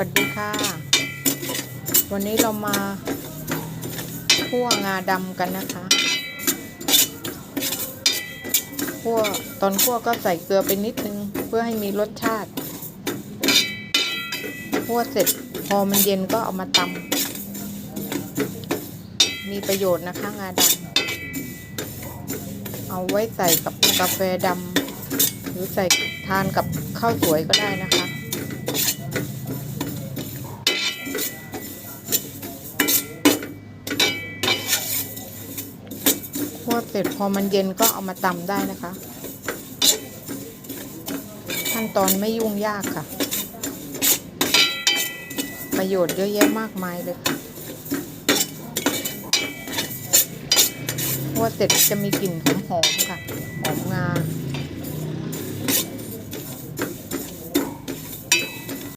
วัสดีค่ะ วันนี้เรามาคั่วงาดำกันนะคะคั่วตอนคั่วก็ใส่เกลือไปนิดนึง เพื่อให้มีรสชาติคั่วเสร็จพอมันเย็นก็เอามาตำมีประโยชน์นะคะงาดำเอาไว้ใส่กับกาแฟดำหรือใส่ทานกับข้าวสวยก็ได้นะคะ คั่วเสร็จพอมันเย็นก็เอามาตำได้นะคะ ขั้นตอนไม่ยุ่งยากค่ะ ประโยชน์เยอะแยะมากมายเลยค่ะคั่วเสร็จจะมีกลิ่นหอมๆค่ะหอม